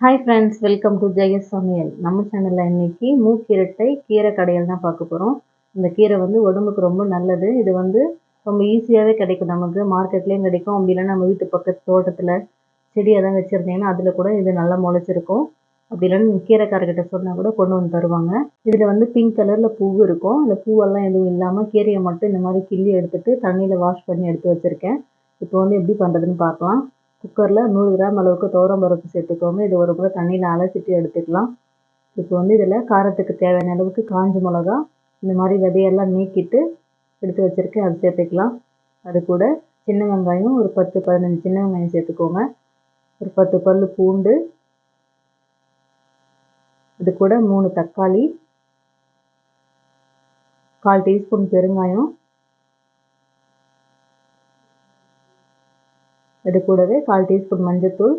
Hi friends welcome to Jaya's சமையல் நம்ம சேனலில் இன்றைக்கி மூக்கிரட்டை கீரை கடையில் தான் பார்க்க போகிறோம் இந்த கீரை வந்து உடம்புக்கு ரொம்ப நல்லது. இது வந்து ரொம்ப ஈஸியாகவே கிடைக்கும். நமக்கு மார்க்கெட்லேயும் கிடைக்கும். அப்படி இல்லைன்னா நம்ம வீட்டு பக்கத்து தோட்டத்தில் செடி எதாவது வச்சுருந்தீங்கன்னா அதில் கூட இது நல்லா முளைச்சிருக்கும். அப்படி இல்லைன்னா கீரைக்காரர்கிட்ட சொன்னால் கூட கொண்டு வந்து தருவாங்க. இதில் வந்து பிங்க் கலரில் பூ இருக்கும். அந்த பூவெல்லாம் எதுவும் இல்லாமல் கீரையை மட்டும் இந்த மாதிரி கிள்ளி எடுத்துகிட்டு தண்ணியில் வாஷ் பண்ணி எடுத்து வச்சுருக்கேன். இப்போ வந்து எப்படி பண்ணுறதுன்னு பார்க்கலாம். குக்கரில் நூறு கிராம் அளவுக்கு துவரம் பருப்பு சேர்த்துக்கோங்க. இது ஒரு கூட தண்ணியில் அலசிட்டு எடுத்துக்கலாம். இப்போ வந்து இதில் காரத்துக்கு தேவையான அளவுக்கு காஞ்ச மிளகா இந்த மாதிரி விதையெல்லாம் நீக்கிட்டு எடுத்து வச்சுருக்கேன். அது சேர்த்துக்கலாம். அது கூட சின்ன வெங்காயம் ஒரு பத்து பதினஞ்சு சின்ன வெங்காயம் சேர்த்துக்கோங்க. ஒரு பத்து பல் பூண்டு இது கூட மூணு தக்காளி கால் டீஸ்பூன் பெருங்காயம் இது கூடவே கால் டீஸ்பூன் மஞ்சத்தூள்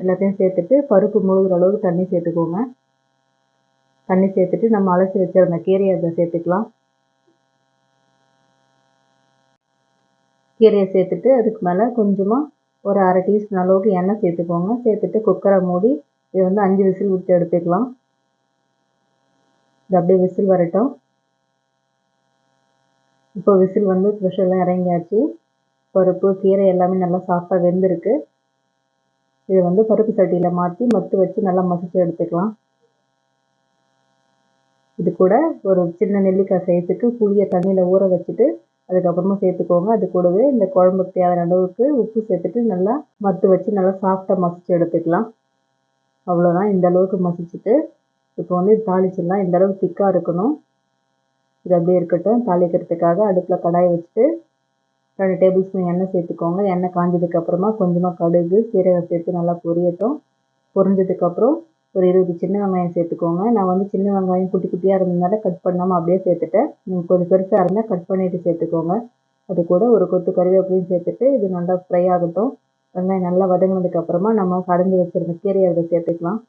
எல்லாத்தையும் சேர்த்துட்டு பருப்பு முழுகிற அளவுக்கு தண்ணி சேர்த்துக்கோங்க. தண்ணி சேர்த்துட்டு நம்ம அலசி வச்சிருந்த கீரையை அதை சேர்த்துக்கலாம். கீரையை சேர்த்துட்டு அதுக்கு மேலே கொஞ்சமாக ஒரு அரை டீஸ்பூன் அளவுக்கு எண்ணெய் சேர்த்துக்கோங்க. சேர்த்துட்டு குக்கரை மூடி இது வந்து அஞ்சு விசில் விட்டு எடுத்துக்கலாம். இது அப்படியே விசில் வரட்டும். இப்போ விசில் வந்து ஸ்பெஷலாக இறங்கியாச்சு. பருப்பு கீரை எல்லாமே நல்லா சாஃப்டாக வெந்திருக்கு. இதை வந்து பருப்பு சட்டியில் மாற்றி மத்து வச்சு நல்லா மசிச்சு எடுத்துக்கலாம். இது கூட ஒரு சின்ன நெல்லிக்காய் சைஸுக்கு புளியை தண்ணியில் ஊற வச்சுட்டு அதுக்கப்புறமா சேர்த்துக்கோங்க. அது கூடவே இந்த குழம்புக்கு தேவையான அளவுக்கு உப்பு சேர்த்துட்டு நல்லா மத்து வச்சு நல்லா சாஃப்டாக மசிச்சு எடுத்துக்கலாம். அவ்வளோதான் இந்த அளவுக்கு மசிச்சுட்டு இப்போ வந்து தாளிச்சிடலாம். இந்த அளவுக்கு திக்காக இருக்கணும். இது அப்படியே இருக்கட்டும். தாளிக்கிறதுக்காக அடுப்பில் கடாயை வச்சுட்டு ரெண்டு டேபிள் ஸ்பூன் எண்ணெய் சேர்த்துக்கோங்க. எண்ணெய் காஞ்சதுக்கப்புறமா கொஞ்சமாக கடுகு சீரகம் சேர்த்து நல்லா பொரியட்டும். பொரிஞ்சதுக்கப்புறம் ஒரு இருபது சின்ன வெங்காயம் சேர்த்துக்கோங்க. நான் வந்து சின்ன வெங்காயம் குட்டி குட்டியாக இருந்ததுனால கட் பண்ணாமல் அப்படியே சேர்த்துட்டேன். நீங்கள் கொஞ்சம் பெருசாக இருந்தால் கட் பண்ணிவிட்டு சேர்த்துக்கோங்க. அது கூட ஒரு கொத்து கருவேப்பிலையும் சேர்த்துட்டு இது நல்லா ஃப்ரை ஆகட்டும். வெங்காயம் நல்லா வதங்கினதுக்கப்புறமா நம்ம கடைஞ்சி வச்சுருந்த கீரையை அதை சேர்த்துக்கலாம்.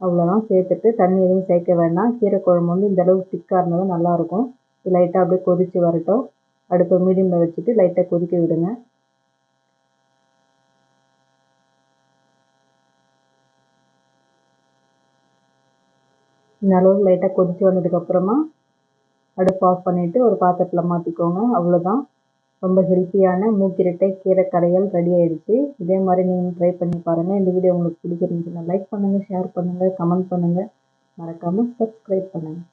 அவ்வளோதான் சேர்த்துட்டு தண்ணி எதுவும் சேர்க்க வேண்டாம். கீரை குழம்பு வந்து இந்த திக்காக இருந்தால் தான் நல்லாயிருக்கும் லைட்டாக அப்படியே கொதித்து வரட்டும். அடுப்பை மீடியமில் வச்சுட்டு லைட்டாக கொதிக்க விடுங்க. இந்த அளவுக்கு லைட்டாக கொதித்து வந்ததுக்கப்புறமா அடுப்பு ஆஃப் பண்ணிவிட்டு ஒரு பாத்திரத்தில் மாற்றிக்கோங்க அவ்வளோதான் ரொம்ப ஹெல்த்தியான மூக்கிரட்டை கீரை கரைகள் ரெடி ஆகிடுச்சு இதே மாதிரி நீங்கள் ட்ரை பண்ணி பாருங்கள் இந்த வீடியோ உங்களுக்கு பிடிச்சிருந்துச்சுன்னா லைக் பண்ணுங்கள் ஷேர் பண்ணுங்கள் கமெண்ட் பண்ணுங்கள் மறக்காமல் சப்ஸ்கிரைப் பண்ணுங்கள்